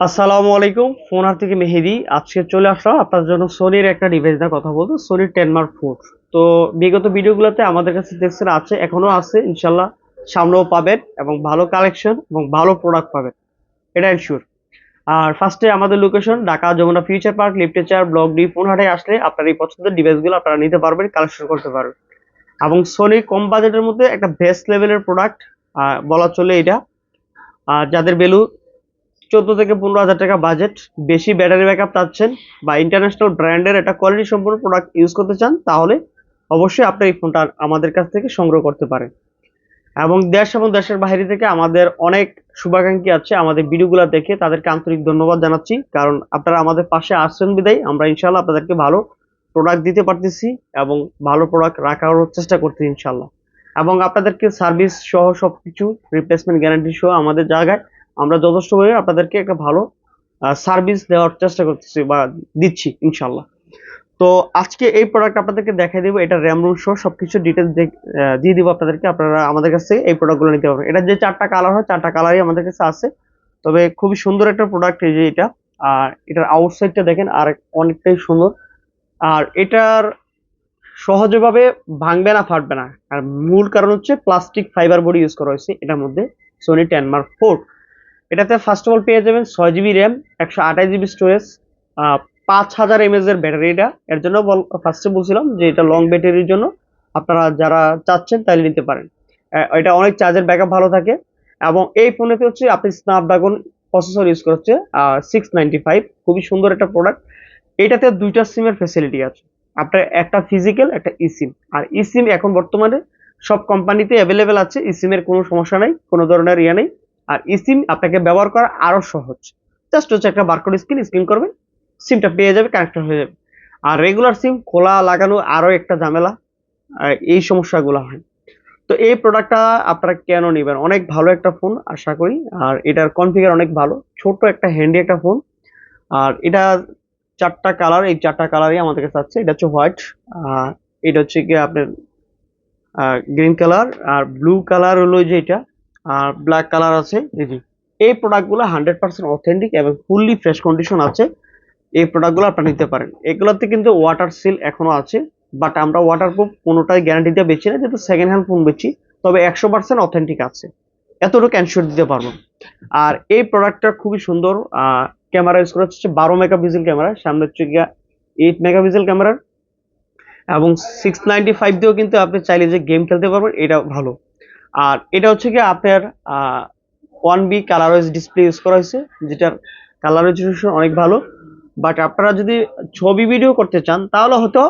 আসসালামু আলাইকুম ফোনার থেকে মেহেদি। আজকে চলে আসলাম আপনার জন্য সোনির একটা ডিভাইস নিয়ে কথা বলব সোনির টেন মার্ক ফোর তো বিগত ভিডিওগুলোতে আমাদের কাছে দেখছেন আছে এখনও আছে ইনশাল্লাহ সামনেও পাবেন এবং ভালো কালেকশন এবং ভালো প্রোডাক্ট পাবেন। এটা এনশিওর আর ফার্স্টে আমাদের location Dhaka Jamuna future park লিফটেচার block D ফোনহাটে আসলে আপনার এই পছন্দের ডিভাইসগুলো আপনারা নিতে পারবেন কালেকশন করতে পারবেন। এবং সোনি কম বাজেটের মধ্যে একটা বেস্ট লেভেলের প্রোডাক্ট বলা চলে এটা। যাদের ভ্যালু চোদ্দ থেকে পনেরো হাজার টাকা বাজেট বেশি ব্যাটারি ব্যাকআপ চাচ্ছেন বা ইন্টারন্যাশনাল ব্র্যান্ডের একটা কোয়ালিটি সম্পূর্ণ প্রোডাক্ট ইউজ করতে চান, তাহলে অবশ্যই আপনি এই ফোনটা আমাদের কাছ থেকে সংগ্রহ করতে পারেন। এবং দেশ এবং দেশের বাইরে থেকে আমাদের অনেক শুভাকাঙ্ক্ষী আছে, আমাদের ভিডিওগুলো দেখে তাদেরকে আন্তরিক ধন্যবাদ জানাচ্ছি। কারণ আপনারা আমাদের পাশে আসছেন বিদায়, আমরা ইনশাল্লাহ আপনাদেরকে ভালো প্রোডাক্ট দিতে পারতেছি এবং ভালো প্রোডাক্ট রাখার চেষ্টা করতেছি ইনশাল্লাহ এবং আপনাদেরকে সার্ভিস সহ সবকিছু রিপ্লেসমেন্ট গ্যারান্টি সহ আমাদের জায়গায় আমরা যথেষ্টভাবে আপনাদেরকে একটা ভালো সার্ভিস দেওয়ার চেষ্টা করতেছি বা দিচ্ছি ইনশাল্লাহ তো আজকে এই প্রোডাক্ট আপনাদেরকে দেখাই দেবো, এটা র্যাম রুম সহ সবকিছু ডিটেলস দিয়ে দিব আপনাদেরকে। আপনারা আমাদের কাছে এই প্রোডাক্টগুলো নিতে পারবেন। এটা যে চারটা কালার হয়, চারটা কালারই আমাদের কাছে আছে। তবে খুবই সুন্দর একটা প্রোডাক্ট এই যে এটা। আর এটার আউটসাইডটা দেখেন, আর অনেকটাই সুন্দর। আর এটার সহজভাবে ভাঙবে না, ফাটবে না। আর মূল কারণ হচ্ছে প্লাস্টিক ফাইবার বডি ইউজ করা হয়েছে এটার মধ্যে সোনি টেন মার্ক ফোর এটাতে ফার্স্ট অফ অল পেয়ে যাবেন ছয় জিবি র্যাম একশো আঠাশ জিবি স্টোরেজ পাঁচ হাজার এমএজ এর ব্যাটারি এটা। এর জন্য ফার্স্টে বলছিলাম যে এটা লং ব্যাটারির জন্য আপনারা যারা চাচ্ছেন তাহলে নিতে পারেন। এটা অনেক চার্জের ব্যাকআপ ভালো থাকে এবং এই ফোনেতে হচ্ছে আপনি স্ন্যাপড্রাগন প্রসেসর ইউজ করছে সিক্স নাইনটি ফাইভ খুবই সুন্দর একটা প্রোডাক্ট এটাতে দুইটা সিমের ফেসিলিটি আছে। আপনার একটা ফিজিক্যাল একটা ইসিম আর ইসিম এখন বর্তমানে সব কোম্পানিতে অ্যাভেলেবেল আছে। ইসিমের কোনো সমস্যা নাই, কোনো ধরনের ইয়ে নেই। আর ইসিম আপনাকে ব্যবহার করা আরও সহজ। জাস্ট হচ্ছে একটা বারকোড স্ক্রিন স্ক্রিন করবেন সিমটা পেয়ে যাবে কানেক্টর হয়ে যাবে। আর রেগুলার সিম খোলা লাগানো আরও একটা ঝামেলা এই সমস্যাগুলো হয়। তো এই প্রোডাক্টটা আপনারা কেন নেবেন? অনেক ভালো একটা ফোন আশা করি। আর এটার কনফিগার অনেক ভালো। ছোট একটা হ্যান্ডি একটা ফোন আর এটা চারটা কালার এই চারটা কালারই আমাদের কাছে আছে এটা হচ্ছে হোয়াইট এটা হচ্ছে কি আপনার গ্রিন কালার আর ব্লু কালার হলো যে এটা। আর ব্ল্যাক কালার আছে যে। এই প্রোডাক্টগুলো হান্ড্রেড পার্সেন্ট অথেন্টিক এবং ফুললি ফ্রেশ কন্ডিশন আছে। এই প্রোডাক্টগুলো আপনারা নিতে পারেন। এগুলোতে কিন্তু ওয়াটার সিল এখনও আছে বাট আমরা ওয়াটার ওয়াটারপ্রুফ কোনোটাই গ্যারান্টি দিয়ে বেচি না, যেহেতু সেকেন্ড হ্যান্ড ফোন বেচি, তবে একশো পার্সেন্ট অথেন্টিক আছে। এতটুকু এনশিওর দিতে পারব। আর এই প্রোডাক্টটা খুবই সুন্দর ক্যামেরা ইউজ করা হচ্ছে বারো মেগাপিক্সেল ক্যামেরা সামনে হচ্ছে গিয়া এইট মেগাপিক্সেল ক্যামেরার এবং সিক্স নাইনটি ফাইভ দিয়েও কিন্তু আপনি চাইলে যে গেম খেলতে পারবেন, এটা ভালো। আর এটা হচ্ছে কি আপনার one B colourways display use করা হয়েছে, যেটার কালার রেজলিউশন অনেক ভালো। বাট আপনারা যদি ছবি ভিডিও করতে চান, তাহলে হয়তো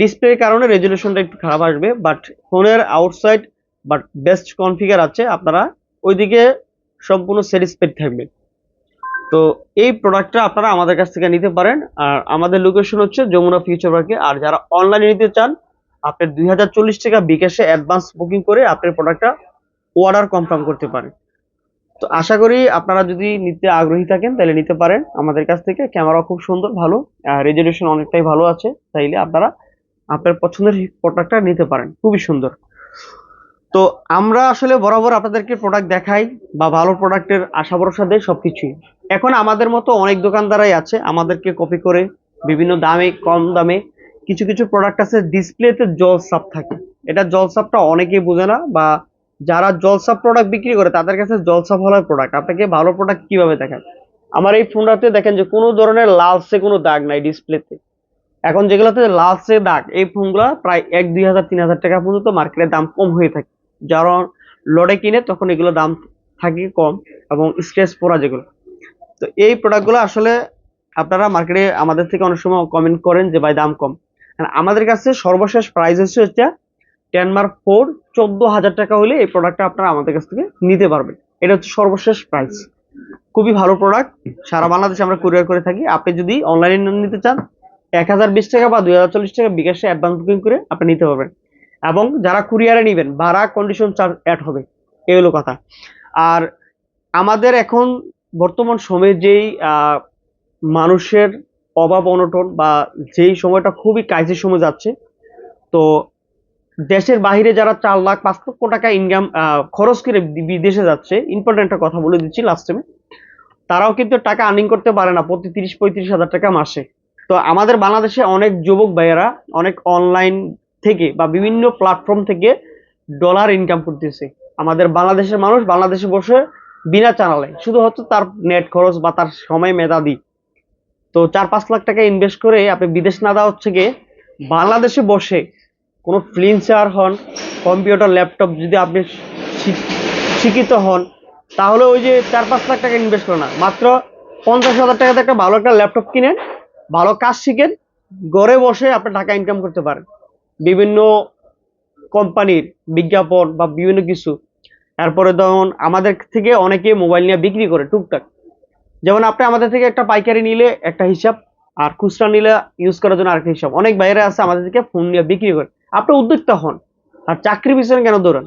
ডিসপ্লের কারণে রেজলিউশনটা একটু খারাপ আসবে। বাট ফোনের আউটসাইড বাট বেস্ট কনফিগার আছে, আপনারা ওইদিকে সম্পূর্ণ স্যাটিসফাইড থাকবেন। তো এই প্রোডাক্টটা আপনারা আমাদের কাছ থেকে নিতে পারেন। আর আমাদের লোকেশন হচ্ছে যমুনা ফিউচার পার্কে আর যারা অনলাইনে নিতে চান আপনি দুই হাজার চল্লিশ টাকা বিকাশে অ্যাডভান্স বুকিং করে আপনার প্রোডাক্টটা অর্ডার কনফার্ম করতে পারেন। তো আশা করি আপনারা যদি নিতে আগ্রহী থাকেন, তাহলে নিতে পারেন। আমাদের কাছ থেকে ক্যামেরা খুব সুন্দর, ভালো রেজলিউশন অনেকটাই ভালো আছে। তাইলে আপনারা আপনার পছন্দের প্রোডাক্টটা নিতে পারেন। খুবই সুন্দর। তো আমরা আসলে বরাবর আপনাদেরকে প্রোডাক্ট দেখাই বা ভালো প্রোডাক্টের আশা ভরসা দেয় সব কিছুই এখন আমাদের মতো অনেক দোকানদারাই আছে। আমাদেরকে কপি করে বিভিন্ন দামে, কম দামে কিছু কিছু প্রোডাক্ট আছে ডিসপ্লেতে জল সাপ থাকে। এটা জল সাপটা অনেকেই বোঝে না বা যারা জলসাপ প্রোডাক্ট বিক্রি করে, তাদের কাছে জলসাপ হলো প্রোডাক্ট আপনাকে ভালো প্রোডাক্ট কীভাবে দেখায় আমার এই ফোনটাতে দেখেন যে কোনো ধরনের লালসে কোনো দাগ নাই ডিসপ্লেতে এখন যেগুলোতে লালসে দাগ, এই ফোনগুলো প্রায় এক, দুই হাজার, তিন হাজার টাকা পর্যন্ত মার্কেটের দাম কম হয়ে থাকে। যারা লড়ে কিনে, তখন এগুলো দাম থাকে কম এবং স্ক্র্যাচ পড়া যেগুলো। তো এই প্রোডাক্টগুলো আসলে আপনারা মার্কেটে আমাদের থেকে অনেক সময় কমেন্ট করেন যে, ভাই, দাম কম। আমাদের কাছে সর্বশেষ প্রাইস হচ্ছে হচ্ছে টেন মার্ক ফোর চোদ্দ হাজার টাকা হলে এই প্রোডাক্টটা আপনারা আমাদের কাছ থেকে নিতে পারবেন। এটা হচ্ছে সর্বশেষ প্রাইস খুবই ভালো প্রোডাক্ট সারা বাংলাদেশে আমরা কুরিয়ার করে থাকি। আপনি যদি অনলাইনে নিতে চান, এক হাজার বিশ টাকা বা দুই হাজার চল্লিশ টাকা বিকাশে অ্যাডভান্স বুকিং করে আপনি নিতে পারবেন। এবং যারা কুরিয়ারে নেবেন, ভাড়া কন্ডিশন চার্জ অ্যাড হবে। এই হলো কথা। আর আমাদের এখন বর্তমান সময়ে যেই মানুষের অভাব অনটন বা যেই সময়টা খুবই ক্রাইসিস সময় যাচ্ছে, তো দেশের বাইরে যারা চার লাখ পাঁচ লক্ষ টাকা ইনকাম খরচ করে বিদেশে যাচ্ছে ইম্পর্টেন্ট একটা কথা বলে দিচ্ছি লাস্ট টাইমে তারাও কিন্তু টাকা আর্নিং করতে পারে না, প্রতি তিরিশ পঁয়ত্রিশ হাজার টাকা মাসে। তো আমাদের বাংলাদেশে অনেক যুবক ভাইয়েরা অনেক অনলাইন থেকে বা বিভিন্ন প্ল্যাটফর্ম থেকে ডলার ইনকাম করতেছে। আমাদের বাংলাদেশের মানুষ বাংলাদেশে বসে বিনা চালালে শুধু হচ্ছে তার নেট খরচ বা তার সময় মেধাদি তো চার পাঁচ লাখ টাকা ইনভেস্ট করে আপনি বিদেশ না দেওয়া হচ্ছে গিয়ে বাংলাদেশে বসে কোনো ফ্রিল্যান্সার হন কম্পিউটার ল্যাপটপ যদি আপনি শিক্ষিত হন, তাহলে ওই যে চার পাঁচ লাখ টাকা ইনভেস্ট করে না। মাত্র পঞ্চাশ হাজার টাকাতে একটা ভালো একটা ল্যাপটপ কিনেন, ভালো কাজ শিখেন, ঘরে বসে আপনি টাকা ইনকাম করতে পারেন। বিভিন্ন কোম্পানির বিজ্ঞাপন বা বিভিন্ন কিছু। তারপরে ধরুন আমাদের থেকে অনেকে মোবাইল নিয়ে বিক্রি করে, টুকটাক। যেমন আপনি আমাদের থেকে একটা পাইকারি নিলে একটা হিসাব, আর খুচরা নিলে ইউজ করার জন্য আরেকটা হিসাব। অনেক বাইরে আছে আমাদের থেকে ফোন নিয়ে বিক্রি করে। আপনি উদ্যোক্তা হন, আর চাকরি পিছনে কেন দৌড়ান?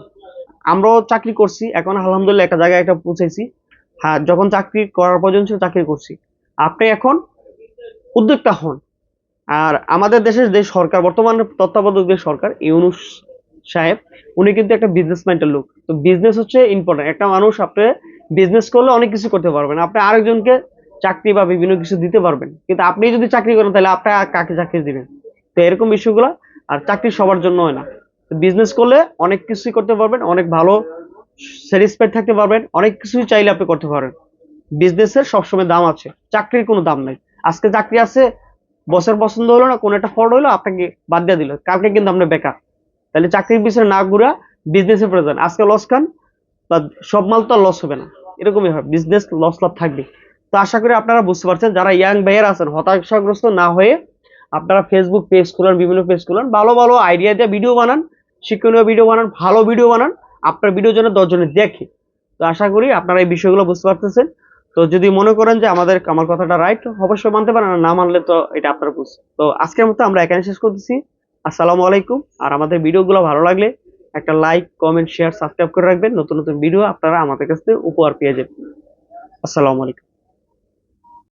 আমরাও চাকরি করছি, এখন আলহামদুলিল্লাহ একটা জায়গায় একটা পৌঁছেছি। হ্যাঁ যখন চাকরি করার প্রয়োজন ছিল চাকরি করছি। আপনি এখন উদ্যোক্তা হন। আর আমাদের দেশের যে সরকার, বর্তমান তত্ত্বাবধায়ক যে সরকার, ইউনুস সাহেব, উনি কিন্তু একটা বিজনেস লোক। তো বিজনেস হচ্ছে ইম্পর্টেন্ট একটা মানুষ আপনি বিজনেস করলে অনেক কিছু করতে পারবেন। আপনি আরেকজনকে চাকরি বা বিভিন্ন কিছু দিতে পারবেন। কিন্তু আপনি যদি চাকরি করেন, তাহলে আপনি কাকে চাকরি দিবেন? তো এরকম বিষয়গুলো আর চাকরি সবার জন্য হয় না। বিজনেস করলে অনেক কিছুই করতে পারবেন, অনেক ভালো স্যাটিসফাইড থাকতে পারবেন, অনেক কিছুই চাইলে আপনি করতে পারবেন। বিজনেসের সবসময় দাম আছে, চাকরির কোনো দাম নাই। আজকে চাকরি আছে বসের পছন্দ হলো না, কোনো একটা ফল্ট হলো, আপনাকে বাদ দিয়ে দিল। কালকে কিন্তু আপনি বেকার। তাহলে চাকরির পিছনে না ঘুরা বিজনেসের প্রয়োজন আজকে লস খান বা সব মাল তো লস হবে না। এরকমই হয় বিজনেস লস লাভ থাকবে তো আশা করি আপনারা বুঝতে পারছেন, যারা ইয়াং ভাইয়ার আছেন, হতাশাগ্রস্ত না হয়ে আপনারা ফেসবুক পেজ খুলেন, বিভিন্ন পেজ খুলেন, ভালো ভালো আইডিয়া দিয়ে ভিডিও বানান, শিক্ষণীয় ভিডিও বানান, ভালো ভিডিও বানান, আপনার ভিডিও যেন দশজনে দেখে। তো আশা করি আপনারা এই বিষয়গুলো বুঝতে পারতেছেন। তো যদি মনে করেন যে আমাদের, আমার কথাটা রাইট অবশ্যই মানতে পারেন না মানলে তো এটা আপনার বুঝ তো আজকের মতো আমরা এখানে শেষ করতেছি। আসসালামু আলাইকুম, আর আমাদের ভিডিওগুলো ভালো লাগলে একটা লাইক কমেন্ট শেয়ার সাবস্ক্রাইব করে রাখবেন। নতুন নতুন ভিডিও আপনারা আমাদের কাছ থেকে উপহার পেয়ে যাবেন। আসসালামু আলাইকুম।